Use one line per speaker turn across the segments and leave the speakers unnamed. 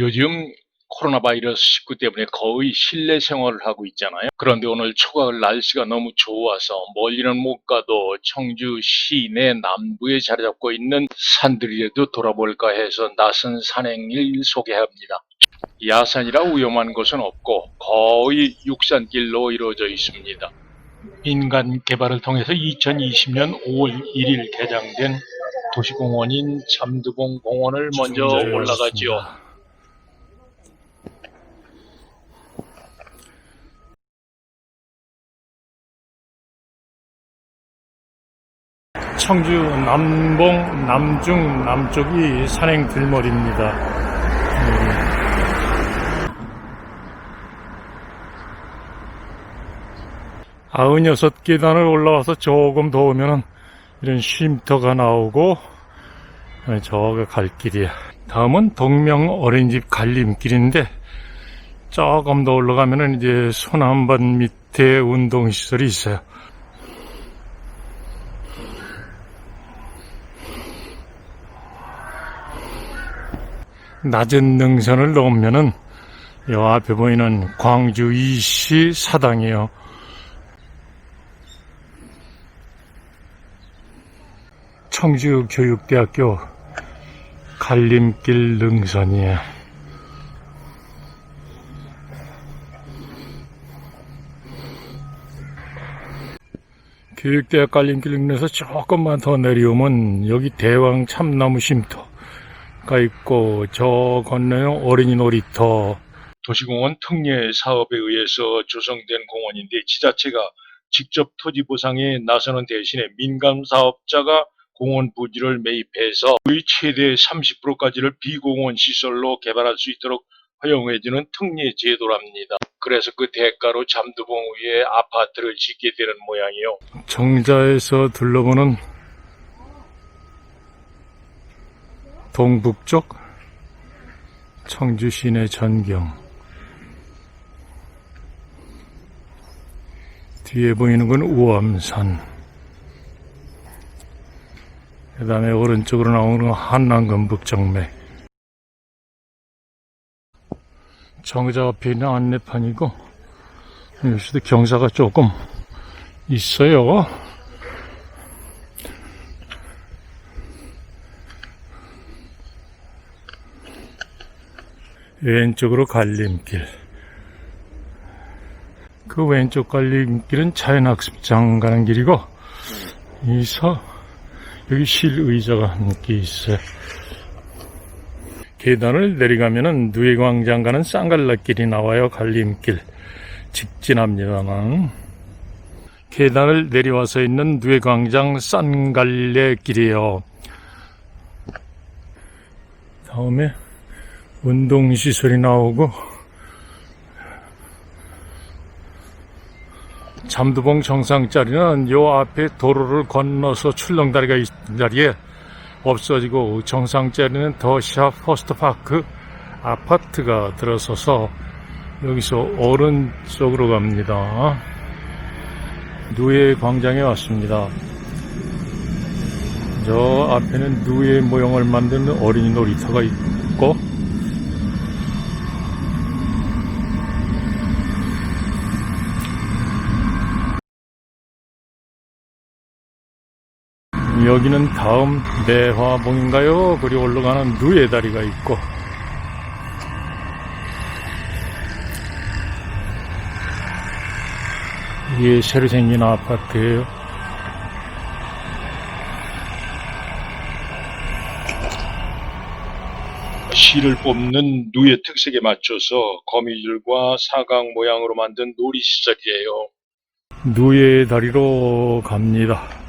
요즘 코로나 바이러스 19 때문에 거의 실내 생활을 하고 있잖아요. 그런데 오늘 초가을 날씨가 너무 좋아서 멀리는 못 가도 청주 시내 남부에 자리 잡고 있는 산들이라도 돌아볼까 해서 나선 산행길 소개합니다. 야산이라 위험한 곳은 없고 거의 육산길로 이루어져 있습니다. 인간 개발을 통해서 2020년 5월 1일 개장된 도시공원인 잠두봉 공원을 먼저 올라가지요.
왔습니다. 청주 남봉, 남중, 남쪽이 산행 들머리입니다. 아흔여섯 계단을 올라와서 조금 더 오면은 이런 쉼터가 나오고 네, 저가 갈 길이야. 다음은 동명 어린이집 갈림길인데 조금 더 올라가면은 이제 소남반 밑에 운동시설이 있어요. 낮은 능선을 넘으면은 요 앞에 보이는 광주 이시 사당이에요. 청주교육대학교 갈림길 능선이에요. 교육대학 갈림길 능선에서 조금만 더 내려오면 여기 대왕 참나무 쉼터 가 있고 저 건너에 어린이 놀이터
도시공원 특례 사업에 의해서 조성된 공원인데 지자체가 직접 토지 보상에 나서는 대신에 민간 사업자가 공원 부지를 매입해서 거의 최대 30%까지를 비공원 시설로 개발할 수 있도록 허용해주는 특례 제도랍니다. 그래서 그 대가로 잠두봉 위에 아파트를 짓게 되는 모양이요.
정자에서 둘러보는 동북쪽 청주 시내 전경. 뒤에 보이는 건 우암산. 그 다음에 오른쪽으로 나오는 건 한남금 북정맥. 정자 앞에 있는 안내판이고 여기서도 경사가 조금 있어요. 왼쪽으로 갈림길. 그 왼쪽 갈림길은 자연학습장 가는 길이고, 이서 여기 실의자가 함께 있어요. 계단을 내려가면은 누에광장 가는 쌍갈라길이 나와요. 갈림길. 직진합니다만. 계단을 내려와서 있는 누에광장 싼갈래 길이에요. 다음에 운동시설이 나오고 잠두봉 정상자리는 요 앞에 도로를 건너서 출렁다리가 있는 자리에 없어지고 정상자리는 더샵 포스트파크 아파트가 들어서서 여기서 오른쪽으로 갑니다. 누에 광장에 왔습니다. 저 앞에는 누에 모형을 만드는 어린이 놀이터가 있고 여기는 다음 내화봉인가요? 그리 올라가는 누에 다리가 있고 이게 새로 생긴 아파트예요.
실을 뽑는 누의 특색에 맞춰서 거미줄과 사각 모양으로 만든 놀이시설이에요.
누에 다리로 갑니다.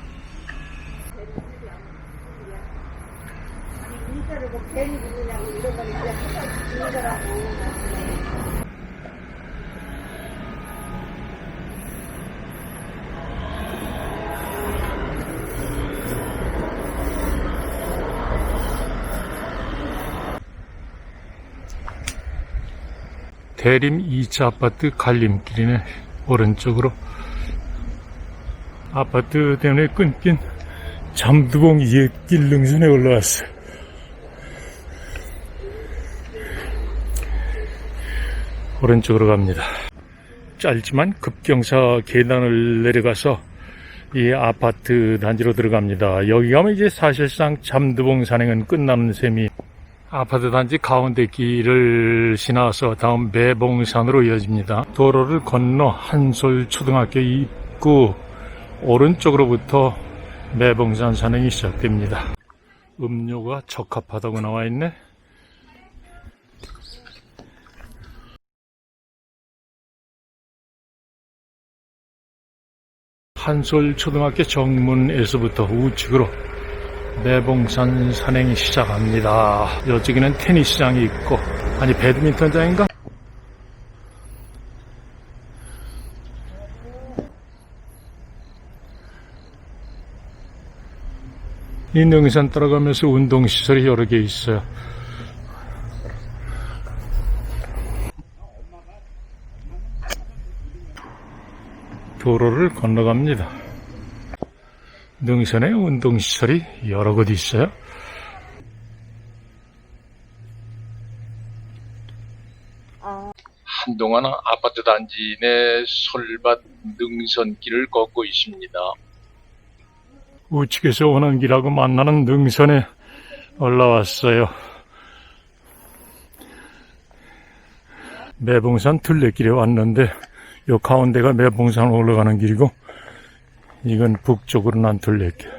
대림 2차 아파트 갈림길이네. 오른쪽으로. 아파트 때문에 끊긴 잠두봉 옛길 능선에 올라왔어요 오른쪽으로 갑니다. 짧지만 급경사 계단을 내려가서 이 아파트 단지로 들어갑니다. 여기 가면 이제 사실상 잠두봉 산행은 끝나는 셈이 아파트 단지 가운데 길을 지나서 다음 매봉산으로 이어집니다. 도로를 건너 한솔 초등학교 입구 오른쪽으로부터 매봉산 산행이 시작됩니다. 음료가 적합하다고 나와 있네. 한솔 초등학교 정문에서부터 우측으로 매봉산 산행이 시작합니다. 이쪽에는 테니스장이 있고, 아니, 배드민턴장인가? 이 능선 따라가면서 운동시설이 여러 개 있어요. 도로를 건너갑니다. 능선에 운동시설이 여러 곳 있어요.
한동안 아파트 단지 내 솔밭 능선길을 걷고 있습니다.
우측에서 오는 길하고 만나는 능선에 올라왔어요. 매봉산 둘레길에 왔는데 요 가운데가 매봉산 올라가는 길이고 이건 북쪽으로 난 둘레길.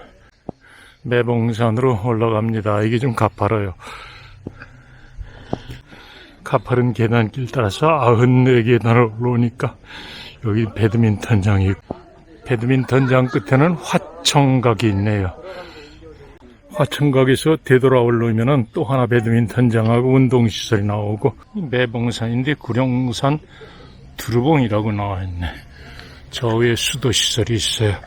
매봉산으로 올라갑니다. 이게 좀 가파라요. 가파른 계단길 따라서 94계단을 올라오니까 여기 배드민턴장이 있고 배드민턴장 끝에는 화청각이 있네요. 화청각에서 되돌아오려면은 또 하나 배드민턴장하고 운동시설이 나오고 매봉산인데 구룡산 두루봉이라고 나와 있네. 저 위에 수도시설이 있어요.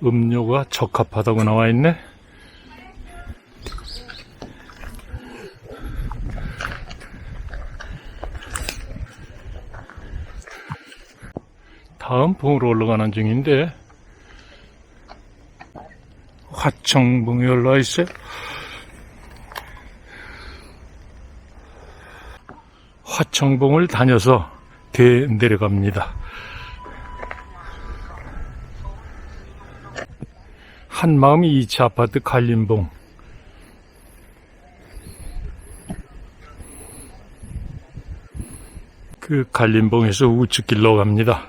음료가 적합하다고 나와 있네. 다음 봉으로 올라가는 중인데 화청봉에 올라와 있어요. 화청봉을 다녀서 대 내려갑니다. 한마음이 2차 아파트 갈림봉 그 갈림봉에서 우측길로 갑니다.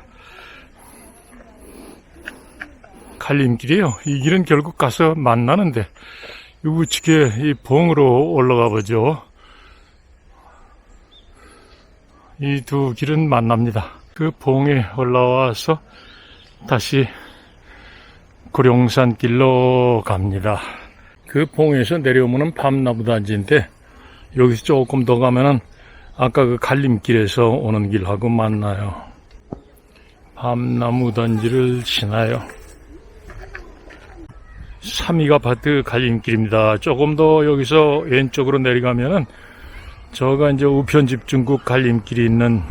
갈림길이에요. 이 길은 결국 가서 만나는데 이 우측에 이 봉으로 올라가 보죠. 이 두 길은 만납니다. 그 봉에 올라와서 다시 구룡산 길로 갑니다. 그 봉에서 내려오면은 밤나무 단지인데 여기서 조금 더 가면은 아까 그 갈림길에서 오는 길하고 만나요. 밤나무 단지를 지나요. 삼이가파트 갈림길입니다. 조금 더 여기서 왼쪽으로 내려가면은 저가 이제 우편집중국 갈림길이 있는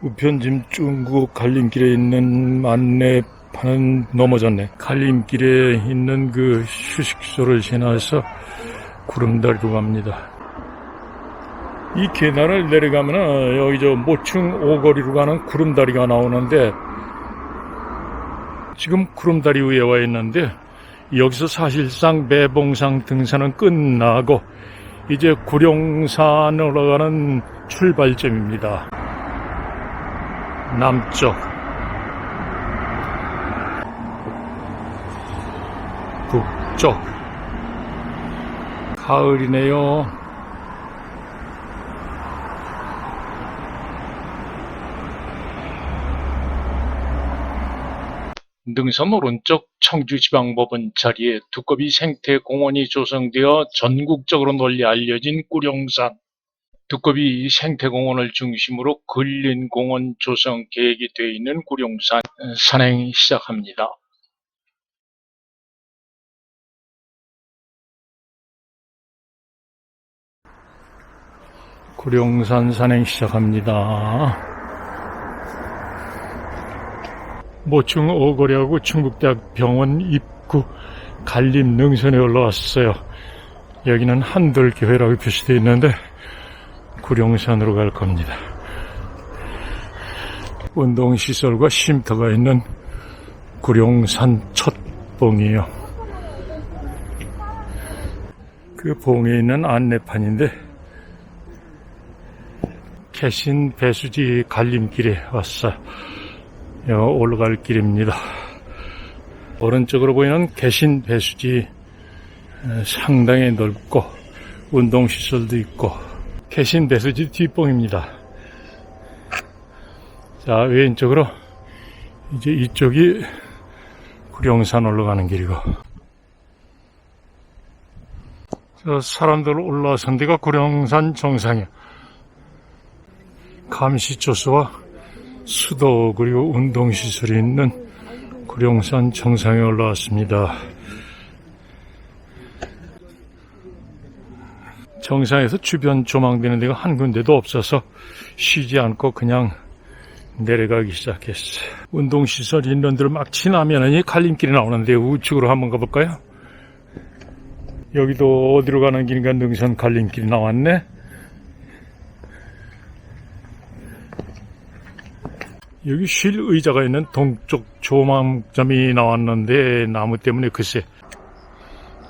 우편집중국 갈림길에 있는 안내판은 넘어졌네. 갈림길에 있는 그 휴식소를 지나서 구름다리로 갑니다. 이 계단을 내려가면은 여기 저 모충 오거리로 가는 구름다리가 나오는데 지금 구름다리 위에 와 있는데 여기서 사실상 매봉산 등산은 끝나고 이제 구룡산 올라가는 출발점입니다. 남쪽 북쪽 가을이네요.
능선 오른쪽 청주지방법원 자리에 두꺼비 생태공원이 조성되어 전국적으로 널리 알려진 꾸룡산. 두꺼비 생태공원을 중심으로 근린공원 조성 계획이 되어 있는 꾸룡산 산행 시작합니다.
구룡산 산행 시작합니다. 모충 오거리하고 충북대학 병원 입구 갈림 능선에 올라왔어요. 여기는 한돌교회라고 표시되어 있는데 구룡산으로 갈 겁니다. 운동시설과 쉼터가 있는 구룡산 첫 봉이에요. 그 봉에 있는 안내판인데 개신 배수지 갈림길에 왔어요. 여 올라갈 길입니다. 오른쪽으로 보이는 개신 배수지 에, 상당히 넓고 운동시설도 있고 개신 배수지 뒷봉입니다. 자 왼쪽으로 이제 이쪽이 구룡산 올라가는 길이고 저 사람들 올라선 데가 구룡산 정상이야. 감시초소와 수도 그리고 운동시설이 있는 구룡산 정상에 올라왔습니다. 정상에서 주변 조망되는 데가 한 군데도 없어서 쉬지 않고 그냥 내려가기 시작했어요. 운동시설 있는 데를 막 지나면은 이 갈림길이 나오는데 우측으로 한번 가볼까요? 여기도 어디로 가는 길인가 능선 갈림길이 나왔네. 여기 쉴 의자가 있는 동쪽 조망점이 나왔는데 나무 때문에 글쎄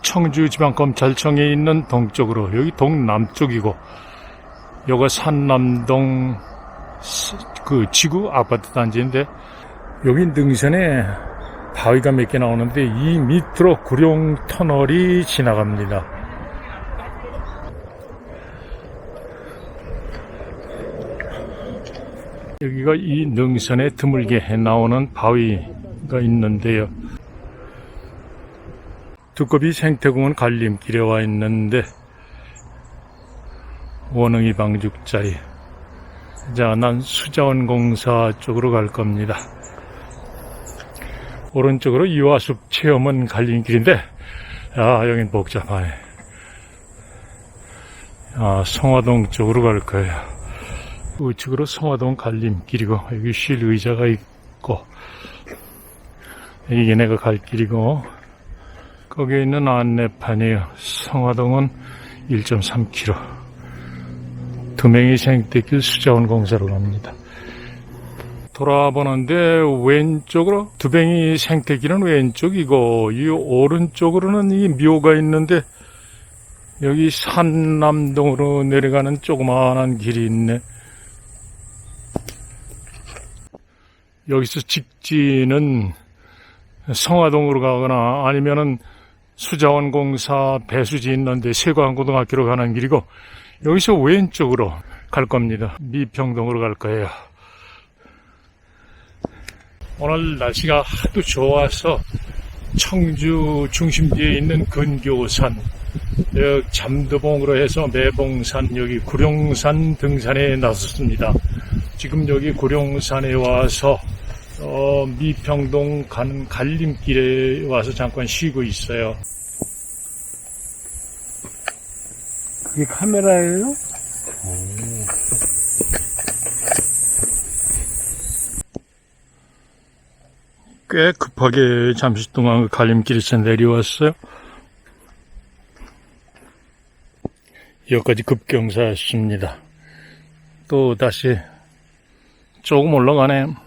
청주지방검찰청에 있는 동쪽으로 여기 동남쪽이고 여기가 산남동 스- 그 지구 아파트 단지인데 여기 능선에 바위가 몇 개 나오는데 이 밑으로 구룡 터널이 지나갑니다. 여기가 이 능선에 드물게 나오는 바위가 있는데요. 두꺼비 생태공원 갈림길에 와 있는데 원흥이 방죽자리 자, 난 수자원 공사 쪽으로 갈 겁니다. 오른쪽으로 이화숲 체험은 갈림길인데 아, 여긴 복잡하네. 아, 성화동 쪽으로 갈 거예요. 우측으로 성화동 갈림길이고 여기 쉴 의자가 있고 이게 내가 갈 길이고 거기에 있는 안내판이에요. 성화동은 1.3km 두명이 생태길 수자원 공사로 갑니다. 돌아보는데 왼쪽으로 두뱅이 생태길은 왼쪽이고 이 오른쪽으로는 이 묘가 있는데 여기 산남동으로 내려가는 조그마한 길이 있네. 여기서 직진은 성화동으로 가거나 아니면은 수자원 공사 배수지 있는데 세관고등학교로 가는 길이고 여기서 왼쪽으로 갈 겁니다. 미평동으로 갈 거예요. 오늘 날씨가 하도 좋아서 청주 중심지에 있는 근교산, 여 잠드봉으로 해서 매봉산, 여기 구룡산 등산에 나섰습니다. 지금 여기 구룡산에 와서 어, 미평동 가는 갈림길에 와서 잠깐 쉬고 있어요.
그게 카메라예요?
꽤 급하게 잠시 동안 그 갈림길에서 내려왔어요. 여기까지 급경사였습니다. 또 다시 조금 올라가네.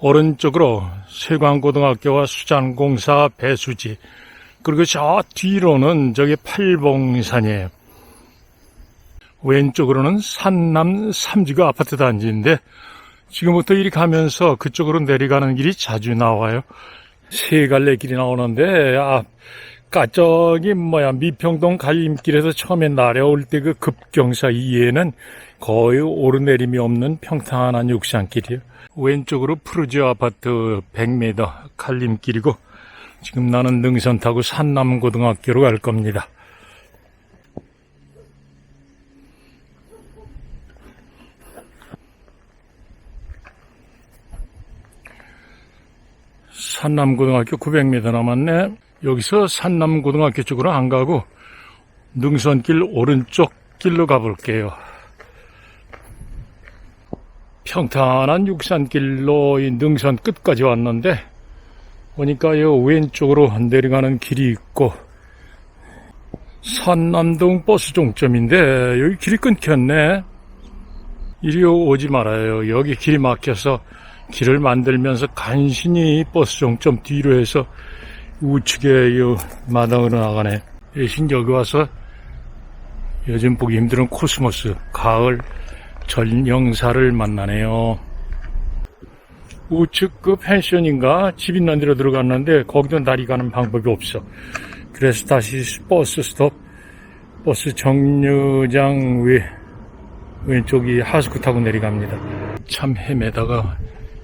오른쪽으로 세광고등학교와 수장공사 배수지 그리고 저 뒤로는 저기 팔봉산이에요. 왼쪽으로는 산남 삼지구 아파트 단지인데 지금부터 이리 가면서 그쪽으로 내려가는 길이 자주 나와요. 세 갈래 길이 나오는데 아 까저기 뭐야 미평동 갈림길에서 처음에 내려올 때 그 급경사 이후에는 거의 오르내림이 없는 평탄한 육산길이에요. 왼쪽으로 푸르지오 아파트 100m 갈림길이고 지금 나는 능선 타고 산남고등학교로 갈 겁니다. 산남고등학교 900m 남았네. 여기서 산남고등학교 쪽으로 안 가고 능선길 오른쪽 길로 가볼게요. 평탄한 육산길로 이 능선 끝까지 왔는데 보니까 이 왼쪽으로 내려가는 길이 있고 산남동 버스 종점인데 여기 길이 끊겼네. 이리 오지 말아요. 여기 길이 막혀서 길을 만들면서 간신히 버스 종점 뒤로 해서 우측에 요 마당으로 나가네. 대신 여기 와서 요즘 보기 힘든 코스모스, 가을 전영사를 만나네요. 우측 그 펜션인가 집 있는 데로 들어갔는데 거기도 날이 가는 방법이 없어. 그래서 다시 버스 스톱, 버스 정류장 위 왼쪽이 하스쿠 타고 내려갑니다. 참 헤매다가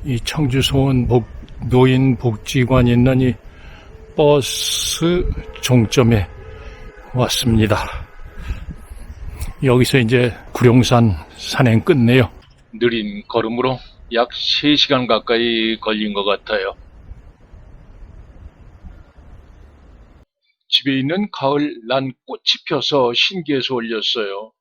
이 청주 소원 복, 노인 복지관 있는 이 버스 종점에 왔습니다. 여기서 이제 구룡산 산행 끝내요.
느린 걸음으로 약 3시간 가까이 걸린 것 같아요. 집에 있는 가을 난 꽃이 펴서 신기해서 올렸어요.